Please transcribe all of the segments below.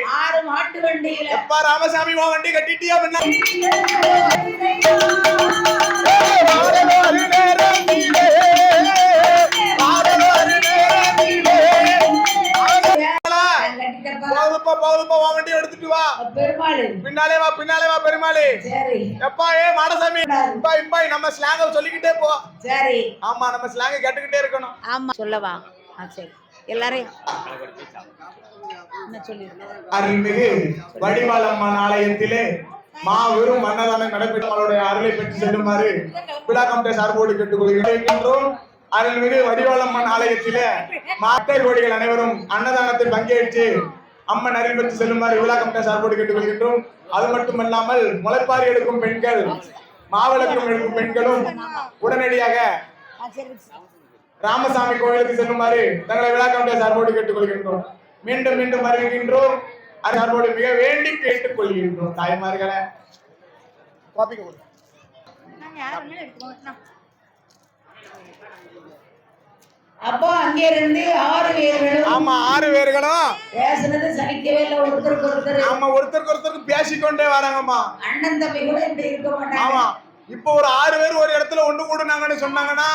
ஆறு மாட்டு வண்டியில. எப்பா ராமசாமி உன் வண்டி கட்டிட்டியா வா. பின்னாலே வா பின்னாலே வா பெருமாளே. சரி. எப்பா ஏ மாடசாமி. இப்பா இப்பா நம்ம ஸ்லாங்க சொல்லிக்கிட்டே போ. சரி. ஆமா நம்ம ஸ்லாங்க கேட்டுக்கிட்டே இருக்கணும். ஆமா சொல்லவா? சரி. எல்லாரையும். அருள்மிகு வடிவாளம்மன் ஆலயத்திலே மாபெரும் அன்னதானம் நடைபெற்ற அவருடைய அருளை பெற்று செல்லுமாறு விழா கமிட்டி சார்போடு கேட்டுக்கொள்கின்றோம் அருள்மிகு வடிவாளம்மன் ஆலயத்திலே மாட்டை கோடிகள் அனைவரும் அன்னதானத்தில் பங்கேற்று அம்மன் அருள் பெற்று செல்லுமாறு விழா கமிட்டி சார்போடு கேட்டுக்கொள்கின்றோம். அது மட்டுமல்லாமல் முளைப்பாரி எடுக்கும் பெண்கள் மாவிளக்கம் எடுக்கும் பெண்களும் உடனடியாக ராமசாமி கோயிலுக்கு செல்லுமாறு தங்களை விழா கமிட்டி சார்போடு கேட்டுக்கொள்கின்றோம். மீண்டும் மீண்டும் வருகின்றோம். அது சார்போடு மிக வேண்டி கேட்டுக்கொள்கின்றோம். தாய்மார்களை. காப்பிக்கு கொடுங்க. அப்போ அங்கே இருந்து ஆறு பேர்களும் ஆமா ஆறு பேர்களும். பேசுனது சலிக்கவே இல்லை. ஒருத்தருக்கு ஒருத்தர். ஆமா ஒருத்தருக்கு ஒருத்தருக்கு பேசிக்கொண்டே வராங்கம்மா. அண்ணன் தம்பி கூட இப்படி இருக்க மாட்டாங்க. ஆமா. இப்போ ஒரு ஆறு பேர் ஒரு இடத்துல ஒண்ணு கூடுனாங்கன்னு சொன்னாங்கன்னா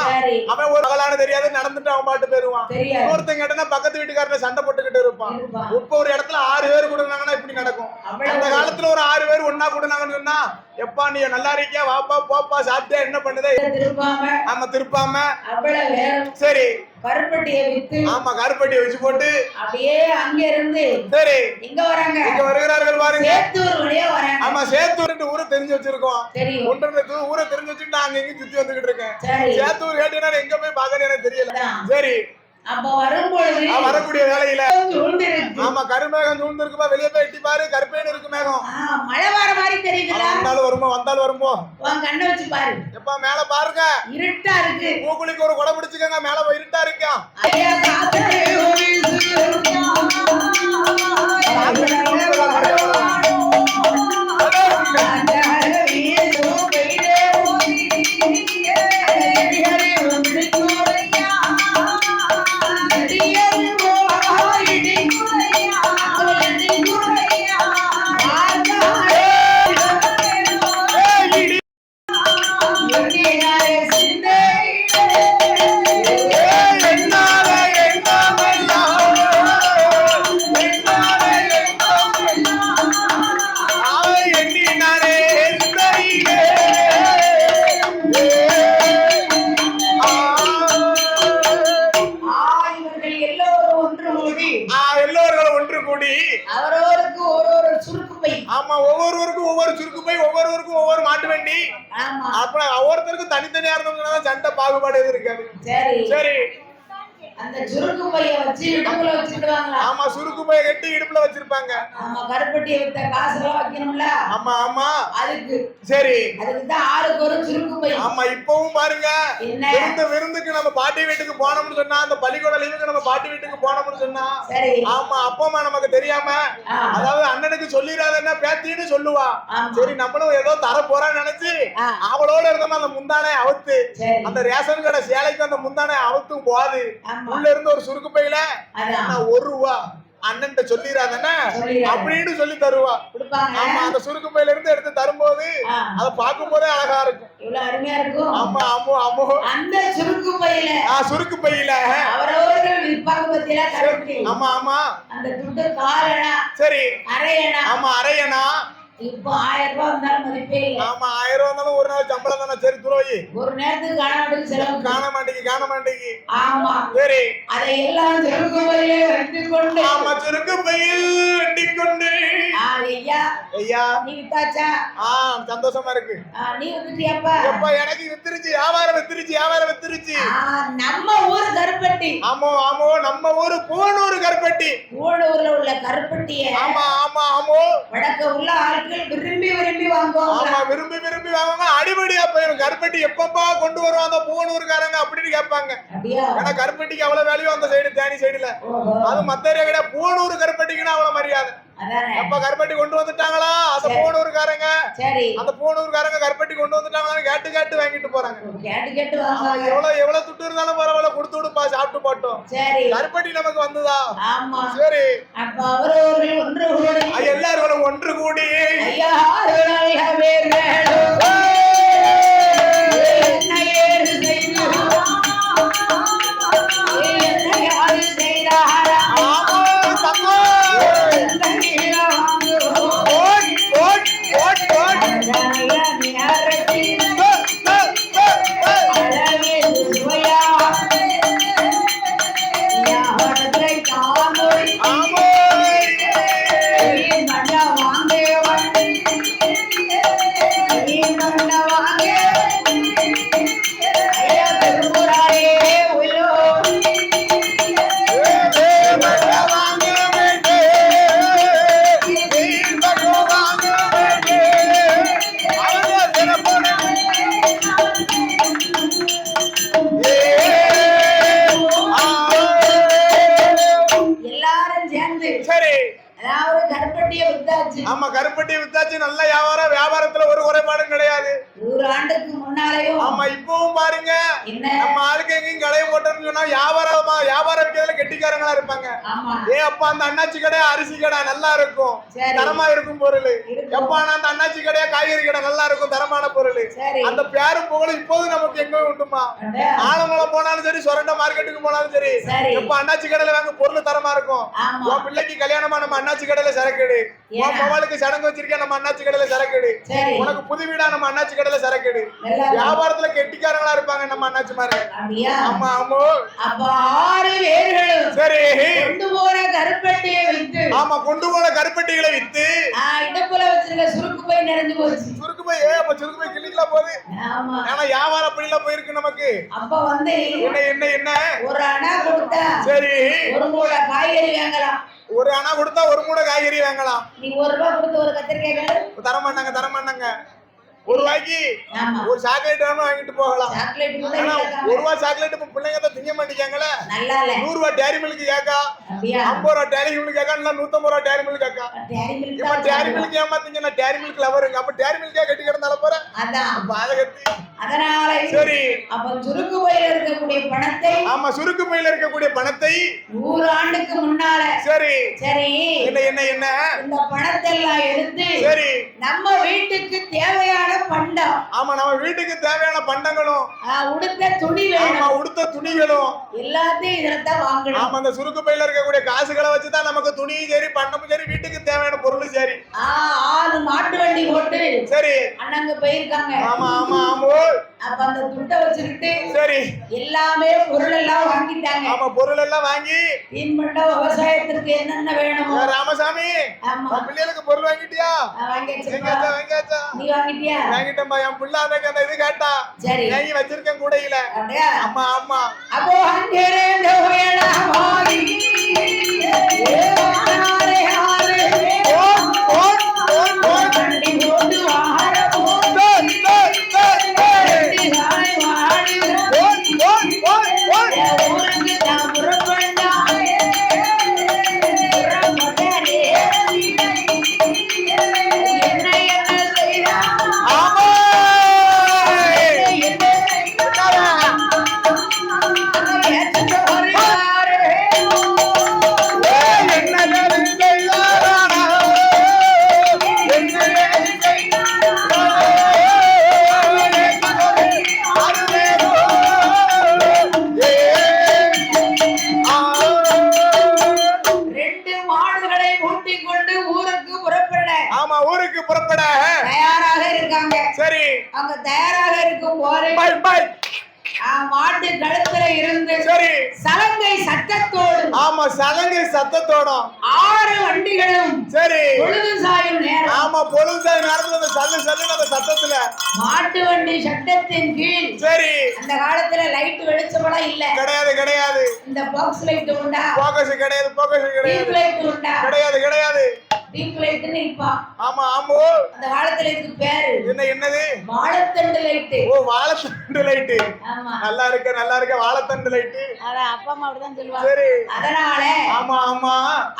அவன் ஒரு பகலான தெரியாது நடந்துட்டு அவன் பாட்டு போயிருவான் ஒருத்தன் கேட்டனா பக்கத்து வீட்டுக்காரன சண்டை போட்டுக்கிட்டு இருப்பான். இப்ப ஒரு இடத்துல ஆறு பேர் கூடுனாங்கன்னா இப்படி நடக்கும். அந்த காலத்துல ஒரு ஆறு பேர் ஒன்னா கூடுனாங்கன்னு சொன்னா எப்பா நீ நல்லா இருக்கியா? வாப்பா போப்பா சாப்பிட்டியா? என்ன பண்ணுதே? திருப்பாம ஆமா திருப்பாம சரி. கருப்பட்டியை வித்து ஆமா கருப்பட்டியை வச்சு போட்டு அப்படியே அங்க இருந்து சரி. எங்க வராங்க? இங்க வருகிறார்கள் பாருங்க. சேத்தூர் வழியா வராங்க. ஆமா சேத்தூர் ஊரை தெரிஞ்சு வச்சிருக்கோம். தெரியும். ஒன்று ஊரை தெரிஞ்சு வச்சுட்டு நான் அங்க இங்க சுத்தி வந்துகிட்டு இருக்கேன். சரி. சேத்தூர் கேட்டீங்கன்னா எங்க போய் பாக்கணும் எனக்கு தெரியல. சரி. அப்ப வரும்பொழுது வரக்கூடிய வேலையில சூழ்ந்திருக்கு ஆமா கருமேகம் சூழ்ந்து இருக்குப்பா வெளியே போய் எட்டி பாரு கருப்பேன்னு இருக்கு மேகம். மழை வர மாதிரி தெரியுதுல வந்தாலும் வருமோ வந்தாலும் வருமோ? உன் கண்ணை வச்சு பாரு. எப்பா மேல பாருங்க. இருட்டா இருக்கு. பூக்குழிக்கு ஒரு குடை பிடிச்சுக்கங்க மேல இருட்டா இருக்கா சரி சரி அந்த சுருக்கு பைய வச்சு இடுப்புல வச்சுக்கிடுவாங்களா ஆமா சுருக்கு போய் கட்டி இடுப்புல வச்சிருப்பாங்க. ஆமா கருப்பட்டியை வித்த காசெல்லாம் வைக்கணும்ல? ஆமா ஆமா. அதுக்கு சரி. அதுக்கு தான் ஆளுக்கு ஒரு சுருக்கு பை. ஆமா இப்பவும் பாருங்க. என்ன? விருந்து விருந்துக்கு நம்ம பாட்டி வீட்டுக்கு போனோம்னு சொன்னா அந்த பள்ளிக்கூட லீவுக்கு நம்ம பாட்டி வீட்டுக்கு போனோம்னு சொன்னா சரி. ஆமா அப்பா அம்மா நமக்கு தெரியாம அதாவது அண்ணனுக்கு சொல்லிடாதன்னா பேத்தின்னு சொல்லுவா. சரி நம்மளும் ஏதோ தர போறான்னு நினைச்சு அவளோட இருந்தோம் அந்த முந்தானை அவுத்து அந்த ரேஷன் கடை சேலைக்கு அந்த முந்தானை அவுத்தும் போகாது. உள்ள இருந்து ஒரு சுருக்கு பையில ஒரு ரூபா. அண்ணன்ட்ட சொல்லிடாதன்னா சொல்லிடாத. அப்படின்னு சொல்லி தருவா. ஆமா அந்த சுருக்கு பையில இருந்து எடுத்து தரும்போது அதை பார்க்கும் போதே அழகா இருக்கும். இருக்கும். ஆமா ஆமோ ஆமோ. அந்த சுருக்கு பையில. ஆ சுருக்கு பையில. ஆமா ஆமா. சரி. அரையனா ஆமா அரையனா இப்போ ஆயிரம் ரூபாய் வந்தாலும் மதிப்பே இல்லை. ஆமா ஆயிரம் ரூபா இருந்தாலும் ஒரு நாள் சம்பளம் தானே? சரி துரோயி ஒரு நேரத்துக்கு காணாமல் செலவு காண மாட்டேங்கி காண மாட்டேங்கி. ஆமா. சரி. அதை எல்லாம் சுருக்கு பையில வைத்து கொண்டு. ஆமா சுருக்கு பையில் வெட்டி கொண்டு. ஆ, ஐயா. ஐயா. நீ வித்தாச்சா ஆ சந்தோஷமா இருக்கு. நீ வந்துட்டியாப்பா எப்ப எனக்கு வித்துருச்சு வியாபாரம் வித்துருச்சு வியாபாரம் வித்துருச்சு. நம்ம ஊர் கருப்பட்டி. ஆமோ ஆமோ நம்ம ஊரு போனூர் கருப்பட்டி. ஊழூர்ல உள்ள கருப்பட்டிய ஆமா ஆமா ஆமோ. வடக்க உள்ள ஆட்கள் விரும்பி விரும்பி வாங்குவாங்க. ஆமா விரும்பி விரும்பி வாங்குவாங்க. அடிபடியா போயிடும் கருப்பட்டி எப்பப்பா கொண்டு வருவோம் அந்த பூனூர்காரங்க அப்படின்னு கேட்பாங்க ஏன்னா கருப்பட்டிக்கு அவ்வளவு வேலையும் அந்த சைடு தேனி சைடுல அது மத்த ஏரியா கிடையாது. பூனூர் கருப்பட்டிக்குன்னு அவ்வளவு மரியாதை. அப்ப கருப்பட்டி கொண்டு வந்துட்டாங்களா? அந்த போனூர்காரங்க. சரி. அந்த போனூர்காரங்க கருப்பட்டி கொண்டு வந்துட்டாங்களா கேட்டு கேட்டு வாங்கிட்டு போறாங்க. கேட்டு கேட்டு வாங்க. எவ்வளவு எவ்வளவு துட்டு இருந்தாலும் பரவாயில்ல கொடுத்து விடுப்பா சாப்பிட்டு போட்டோம். சரி. கருப்பட்டி நமக்கு வந்ததா? ஆமா. சரி. அப்ப அவரு ஒன்று கூடி. எல்லாரும் ஒன்று கூடி. ஐயா ஏ அப்பா அந்த அண்ணாச்சி கடை அரிசி கடை நல்லா இருக்கும். தரமா இருக்கும் பொருள். எப்பா அந்த அண்ணாச்சி கடையா காய்கறி கடை? நல்லா இருக்கும் தரமான பொருள். அந்த பேரும் புகழும் இப்போது நமக்கு எங்க உண்டுமா? ஆலங்குளம் போனாலும் சரி சொரண்ட மார்க்கெட்டுக்கு போனாலும் சரி. எப்ப அண்ணாச்சி கடையில வாங்க பொருள் தரமா இருக்கும். உன் பிள்ளைக்கு கல்யாணமா நம்ம அண்ணாச்சி கடையில சரக்குடு. உன்? மகளுக்கு சடங்கு வச்சிருக்கேன் நம்ம அண்ணாச்சி கடையில சரக்குடு. சரி. உனக்கு புது வீடா நம்ம அண்ணாச்சி கடையில சரக்குடு. வியாபாரத்துல கெட்டிக்காரங்களா இருப்பாங்க நம்ம அண்ணாச்சி மாதிரி ஆமா ஆமா. ஆறு பேர்களும் சரி. கொண்டு போற கருப்பட்டியை வைத்து. ஆமா கொண்டு போன கருப்பட்டிகளை வித்து. இடுப்புல வச்சிருக்க சுருக்கு போய் நிறைஞ்சு போச்சு. சுருக்கு போய் ஏ அப்ப சுருக்கு போய் கிளிக்கலாம் போகுது. ஆமா. ஆனா வியாபாரம் அப்படிலாம் போயிருக்கு நமக்கு. அப்ப வந்து என்ன என்ன என்ன? ஒரு அணா கொடுத்தா சரி. ஒரு மூளை காய்கறி வாங்கலாம். ஒரு அணா கொடுத்தா ஒரு மூடை காய்கறி வாங்கலாம். நீ ஒரு ரூபாய் கொடுத்து ஒரு கத்திரிக்காய் தர மாட்டாங்க தர மாட்டாங்க ஒரு ரூபாய்க்கு ஒரு சாக்லேட் வேணும் வாங்கிட்டு போகலாம். ஒரு ரூபா சாக்லேட் இப்ப பிள்ளைங்க தான் திங்க இல்ல நூறு ரூபாய் டேரி மில்க் கேக்கா. ஐம்பது ரூபா டேரி மில்க் கேக்கா இல்ல நூத்தம்பது ரூபா டேரி மில்க் கேக்கா. இப்ப டேரி. மில்க் ஏமாத்தீங்க நான் டேரி மில்க் லவருங்க அப்ப டேரி மில்கே கட்டி கிடந்தால போற? அதை கட்டி. அதனால சரி. அப்ப சுருக்கு பையில இருக்கக்கூடிய பணத்தை ஆமா சுருக்கு பையில இருக்கக்கூடிய பணத்தை நூறு ஆண்டுக்கு முன்னால. சரி. சரி. என்ன என்ன என்ன? இந்த பணத்தை எல்லாம் எடுத்து சரி. நம்ம வீட்டுக்கு தேவையான பண்டம். ஆமா நம்ம வீட்டுக்கு தேவையான பண்டங்களும் உடுத்த துணி ஆமா உடுத்த துணிகளும். எல்லாத்தையும் இதுல தான் வாங்கணும். ஆமா அந்த சுருக்கு பையில இருக்கக்கூடிய காசுகளை வச்சுதான் நமக்கு துணியும் சரி பண்டமும் சரி வீட்டுக்கு தேவையான பொருளும் சரி. ஆறு மாட்டு வண்டி போட்டு சரி. அண்ணங்க போயிருக்காங்க. ஆமா ஆமா ஆமா அப்ப அந்த துட்டை வச்சுக்கிட்டு சரி. எல்லாமே பொருள் எல்லாம் வாங்கிட்டாங்க. ஆமா பொருள் எல்லாம் வாங்கி தீன் பண்டம் விவசாயத்திற்கு என்னென்ன வேணுமோ. ராமசாமி பிள்ளைகளுக்கு பொருள் வாங்கிட்டியா? வாங்கியாச்சா. வாங்கியாச்சா நீ வாங்கிட்டியா? வாங்கிட்டேன்பா என் பிள்ளை அந்த இது கேட்டா. சரி. வாங்கி வச்சிருக்கேன் கூடையில. அப்படியா? ஆமா ஆமா. அப்போ அங்கிருந்து உயரமாகி சலங்கை சத்தத்தோடும். ஆறு வண்டிகளும் சரி. பொழுது சாயும் நேரம். ஆமா பொழுது நேரத்துல அந்த சல்லு சல்லுன்னு அந்த சத்தத்துல. மாட்டு வண்டி சட்டத்தின் கீழ் சரி. அந்த காலத்துல லைட் வெளிச்சமெல்லாம் இல்ல. கிடையாது கிடையாது. இந்த பாக்ஸ் லைட் உண்டா? போக்கஸ் கிடையாது போக்கஸ் கிடையாது. லைட் உண்டா? கிடையாது கிடையாது. ஆமா ஆமோ அந்த காலத்துல இதுக்கு பேரு? என்ன என்னது? வாழைத்தண்டு லைட்டு. ஓ வாழைத்தண்டு ஆமா. நல்லா இருக்க நல்லா இருக்க வாழைத்தண்டு அப்பா அம்மா சொல்லுவாங்க. சரி. அதனால ஆமா ஆமா.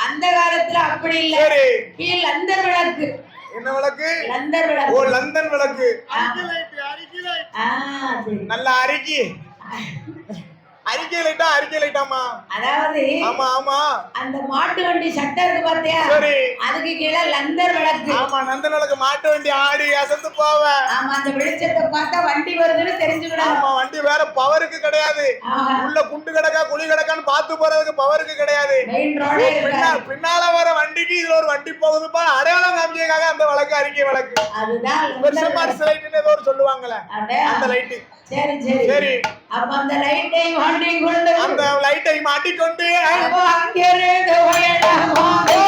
அந்த காலத்துல அப்படி இல்ல. சரி. கீழ் லந்தர் விளக்கு. என்ன விளக்கு? லந்தர் ஓ விளக்கு. லந்தன் விளக்கு. நல்ல அரிக்கி. அறிக்கை லைட்டா அறிக்கை லைட்டாமா அதாவது ஆமா ஆமா. அந்த மாட்டு வண்டி சட்டை இருக்கு பாத்தியா? சரி. அதுக்கு கீழே லந்தர் விளக்கு. ஆமா நந்தனுக்கு மாட்டு வண்டி ஆடி அசந்து போவேன் ஆமா அந்த வெளிச்சத்தை பார்த்தா வண்டி வருதுன்னு தெரிஞ்சுக்கிடணும் ஆமா வண்டி வேற பவருக்கு கிடையாது. உள்ள குண்டு கிடக்கா குழி கிடக்கான்னு பார்த்து போறதுக்கு பவருக்கு கிடையாது. பின்னால வர வண்டிக்கு இதுல ஒரு வண்டி போகுதுப்பா. அடையாளம் காமிக்கிறதுக்காக அந்த வழக்கு அறிக்கை வழக்கு. அதுதான் விளக்கு. லைட்னு ஏதோ அப்படியா? அந்த லைட்டு சரி சரி. அப்ப அந்த லைட்டை வண்டி கொண்டு அந்த லைட்டை மாட்டிக்கொண்டு அப்ப அங்கிருந்து உயரமாகி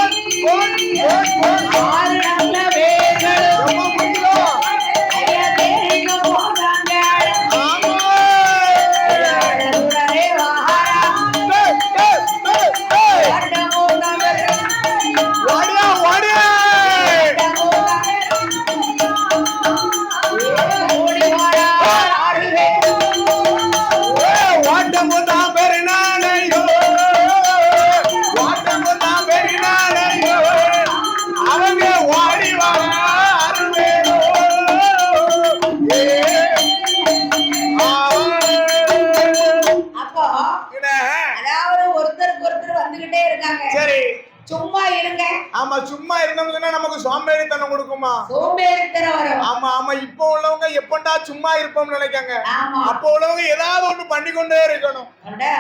ஆறு நல்ல வேர்களும் ஆமா இப்போ உள்ளவங்க எப்பண்டா சும்மா இருப்போம்னு நினைக்காங்க. அப்போ உள்ளவங்க ஏதாவது ஒண்ணு பண்ணி கொண்டே இருக்கணும்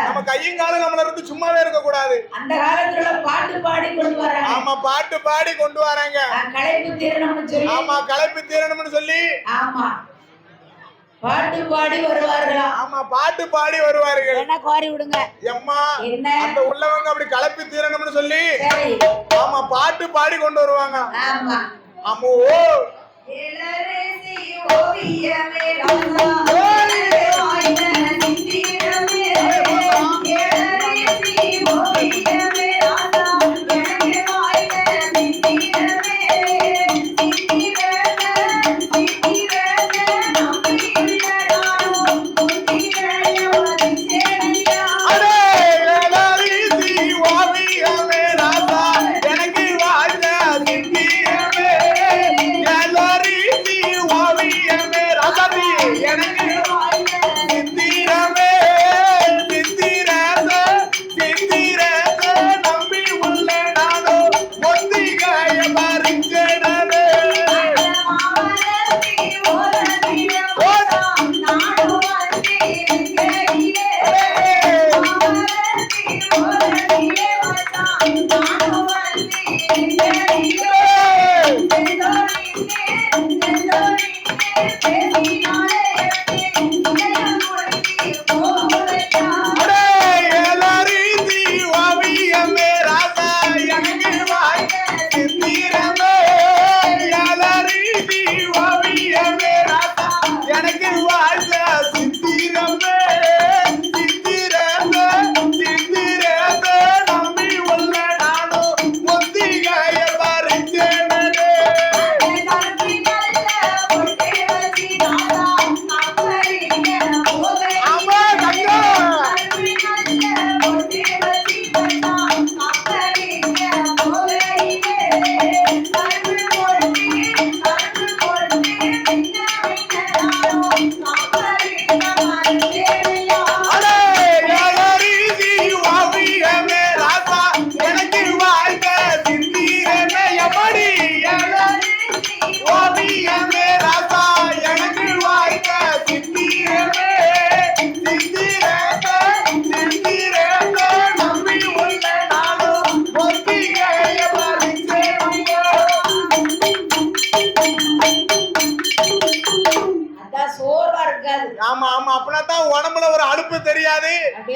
நம்ம கையும் காலம் நம்மள இருந்து சும்மாவே இருக்க கூடாது அந்த காலத்துல பாட்டு பாடி கொண்டு வராங்க. ஆமா பாட்டு பாடி கொண்டு வராங்க. களைப்பு தீரணும்னு சொல்லி. ஆமா களைப்பு தீரணும்னு சொல்லி. ஆமா. பாட்டு பாடி வருவார்களாம் ஆமா பாட்டு பாடி வருவார்கள். என்ன கோரி விடுங்க. எம்மா அந்த உள்ளவங்க அப்படி களைப்பு தீரணும்னு சொல்லி. ஆமா பாட்டு பாடி கொண்டு வருவாங்க. ஆமா. ஆமா ஓ இளரசி ஓவியமே ராசா,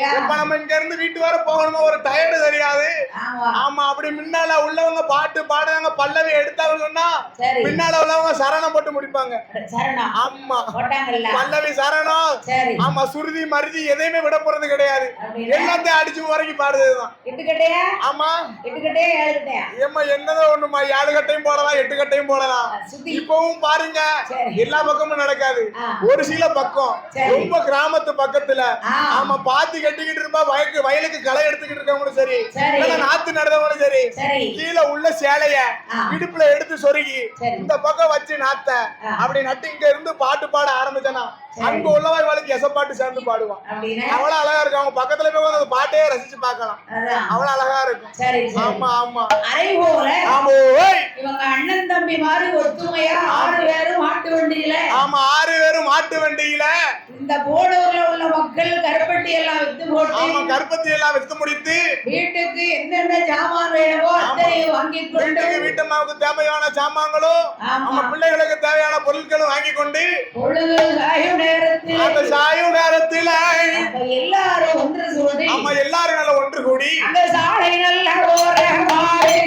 தெரியாது இருந்து வீட்டு வர போகணுமா ஒரு டயர்டு தெரியாது. ஆமா. அப்படி முன்னால உள்ளவங்க பாட்டு பாடுறாங்க பல்லவி எடுத்தாங்க சொன்னா சரி. பின்னால உள்ளவங்க சரணம் போட்டு முடிப்பாங்க. ஆமா. பல்லவி சரணம். சரி. ஆமா சுருதி மருதி எதையுமே விட போறது கிடையாது. எல்லாத்தையும் அடிச்சு வரைக்கும் பாடுறதுதான். ஆமா. எட்டுக்கட்டையா ஏழுக்கட்டையா? ஏம்மா என்னதோ ஒண்ணுமா ஏழு கட்டையும் போடலாம். எட்டு கட்டையும் போடலாம் இப்பவும் பாருங்க. எல்லா பக்கமும் நடக்காது. ஒரு சில பக்கம். ரொம்ப கிராமத்து பக்கத்துல. ஆமா பாத்தி கட்டிக்கிட்டு இருப்பா வயலுக்கு வயலுக்கு களை எடுத்துக்கிட்டு இருக்கவங்களும் சரி. இல்ல நாத்து நடந்தவங்களும் சரி கீழே உள்ள சேலைய. இடுப்புல எடுத்து சொருகி சரி. இந்த பக்கம் வச்சு நாத்த. அப்படி நட்டு இங்க இருந்து பாட்டு பாட ஆரம்பிச்சனா. அங்க உள்ளவன் இவளுக்கு எசப்பாட்டு சேர்ந்து பாடுவான். அவ்வளவு அழகா இருக்கும். அவங்க பக்கத்துல போய் அந்த பாட்டையே ரசிச்சு பார்க்கலாம். அவ்வளவு அழகா இருக்கும். ஆமா ஆமா. அரை போல ஆமா இவங்க அண்ணன் தம்பி மாதிரி ஒத்துமையா ஆறு பேரும் மாட்டு வண்டியில? ஆமா ஆறு பேரும் மாட்டு வண்டியில. இந்த போடூர்ல உள்ள மக்கள் கருப்பட்டி எல்லாம் வித்து போட்டு ஆமா கருப்பத்தி எல்லாம் வித்து முடித்து வீட்டுக்கு என்னென்ன ஜாமான் வேணுமோ அத்தனையும் வாங்கி கொண்டு வீட்டுக்கு வீட்டம்மாவுக்கு தேவையான சாமான்களும் ஆமா. நம்ம பிள்ளைகளுக்கு தேவையான பொருட்களும் வாங்கி கொண்டு பொழுது சாயும் நேரத்தில். அந்த சாயும் நேரத்துல எல்லாரும் ஒன்று கூடி. ஆமா எல்லாரும் நல்ல ஒன்று கூடி. அந்த சாலை நல்ல ஓரமாறு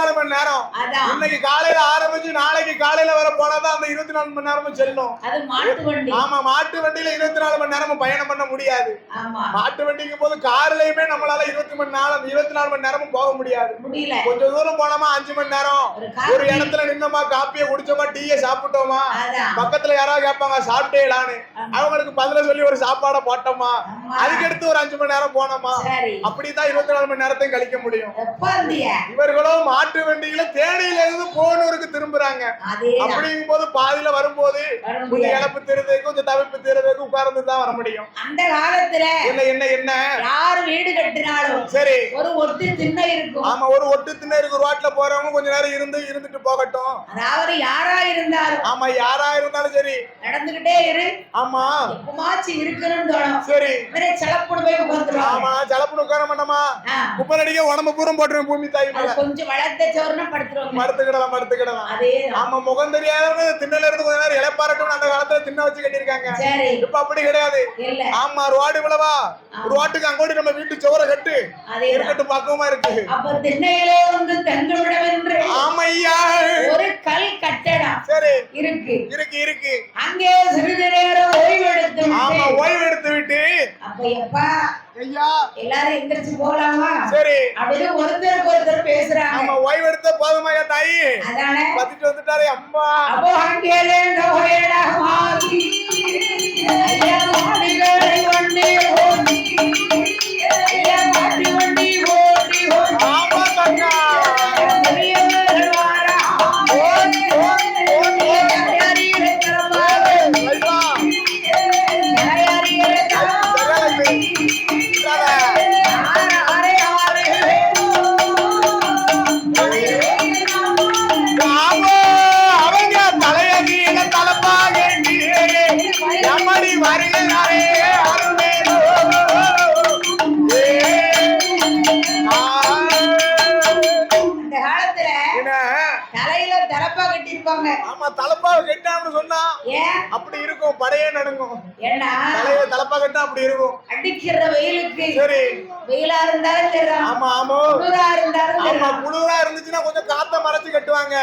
நாலு மணி நேரம். இன்னைக்கு காலையில ஆரம்பிச்சு நாளைக்கு காலையில வர போனாதான் அந்த இருபத்தி நாலு மணி நேரமும் செல்லும். ஆமா மாட்டு வண்டியில இருபத்தி நாலு மணி நேரமும் பயணம் பண்ண முடியாது. மாட்டு வண்டிக்கும் போது கார்லயுமே நம்மளால இருபத்தி மணி நேரம் இருபத்தி நாலு மணி நேரமும் போக முடியாது. கொஞ்சம் தூரம் போனோமா அஞ்சு மணி நேரம். ஒரு இடத்துல நின்னோமா காப்பியை குடிச்சோமா டீயை சாப்பிட்டோமா பக்கத்துல யாராவது கேட்பாங்க சாப்பிட்டேலான்னு. அவங்களுக்கு பதில சொல்லி ஒரு சாப்பாடை போட்டோமா? ஆமா. அதுக்கு அடுத்து ஒரு அஞ்சு மணி நேரம் போனோமா? அப்படிதான் இருபத்தி நாலு மணி நேரத்தையும் கழிக்க முடியும். இவர்களும் மாட்டு வண்டியில தேனியில இருந்து போனூருக்கு திரும்புறாங்க. அப்படிங்கும் போது பாதியில வரும்போது வர கொஞ்சம் இழப்பு தெரியுது கொஞ்சம் தவிப்பு தெரியுது உட்கார்ந்து தான் வர முடியும். அந்த காலத்துல என்ன என்ன என்ன? யார் வீடு கட்டினாலும் சரி. ஒரு ஒட்டு திண்ணை இருக்கும். ஆமா ஒரு ஒட்டு திண்ணருக்கு ரோட்ல போறவங்க கொஞ்ச நேரம் இருந்து இருந்துட்டு போகட்டும். அதாவது யாரா இருந்தாலும். ஆமா யாரா இருந்தாலும் சரி. நடந்துகிட்டே இரு. ஆமா. எப்பமாச்சும் இருக்கணும்னு தோணும். சரி. செலப்புடு போய் உட்காந்துருவாங்க ஆமா ஜலப்புன்னு உட்கார மாட்டோமா? குப்பை அடிக்க உடம்பு பூரம் போட்டுருவேன் பூமி தாய் அது மேல சோறுனா படுத்துருவாங்க. அதே ஆமா முகம் தெரியாதவங்க திண்ணல இருந்து கொஞ்ச நேரம் இழப்பாரட்டும் அந்த காலத்துல திண்ண வச்சு கட்டியிருக்காங்க. சரி. இப்ப அப்படி கிடையாது. ஆமா ரோடு விழவா ரோட்டுக்கு அங்கோடி நம்ம வீட்டு சுவரை கட்டு. அதே இருக்கட்டும் பக்கமா இருக்கு. அப்ப திண்ணையிலே வந்து தங்குமிடம் என்று ஆமையா. ஒரு கல் கட்டடம் சரி. இருக்கு. இருக்கு இருக்கு. அங்கே சிறிது நேரம் ஓய்வெடுத்து ஆமா ஓய்வு எடுத்து விட்டு அப்ப எப்பா ஐயா. எல்லாரும் எந்திரிச்சு போலாமா? சரி. அப்படின்னு ஒருத்தருக்கு ஒருத்தர் பேசுறாங்க. ஆமா ஓய்வு எடுத்த தாயி? அதானே? பத்திட்டு வந்துட்டாரே அம்மா. அப்போ நோயடா மாறி ஆமா தலப்பாவை கட்டான்னு சொன்னா அப்படி இருக்கும் படையே நடுங்கும். ஏன்னா தலையில தலப்பா கட்டா அப்படி இருக்கும். அடிக்கிற வெயிலுக்கு. சரி. வெயிலா இருந்தாலும் ஆமா ஆமா. குளிரா இருந்தாலும் ஆமா குளிரா இருந்துச்சுன்னா கொஞ்சம் காத்த மறைச்சு கட்டுவாங்க.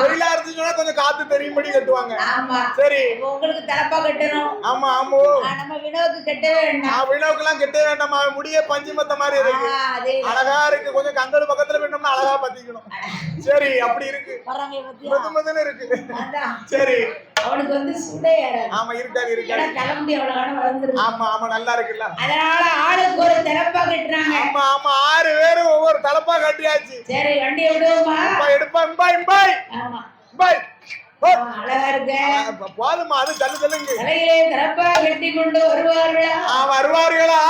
வெயிலா இருந்துச்சுன்னா கொஞ்சம் காத்து தெரியும்படி கட்டுவாங்க. ஆமா. சரி. உங்களுக்கு தலப்பா கட்டணும். ஆமா ஆமா. நம்ம வினோக்கு கட்டவே வேண்டாம். நான் வினோக்கெல்லாம் கெட்டே வேண்டாமா. முடிய பஞ்சு மத்த மாதிரி இருக்கு. அழகா இருக்கு. கொஞ்சம் கங்கடு பக்கத்துல வேணும்னா அழகா பத்திக்கணும். சரி அப்படி இருக்கு. இருக்கு. சரி. அவனுக்கு வந்து சுடே ஆமா இருக்காது இருக்காது. கிளம்பி அவ்வளவு வளர்ந்துருக்கு ஆமா ஆமா நல்லா இருக்குல்ல. அதனால ஆளுக்கு ஒரு தலப்பா கட்டுறாங்க. ஆமா ஆமா ஆறு பேரும் ஒவ்வொரு தலப்பா கட்டியாச்சு. சரி வண்டியை விடுவோமா எடுப்பான் பாய் பாய் ஆமா. பாய் அழகா இருக்க. போதுமா அது தள்ளு தள்ளுங்க. தலையிலே தரப்பா கட்டி கொண்டு வருவார்களா? வருவார்களா?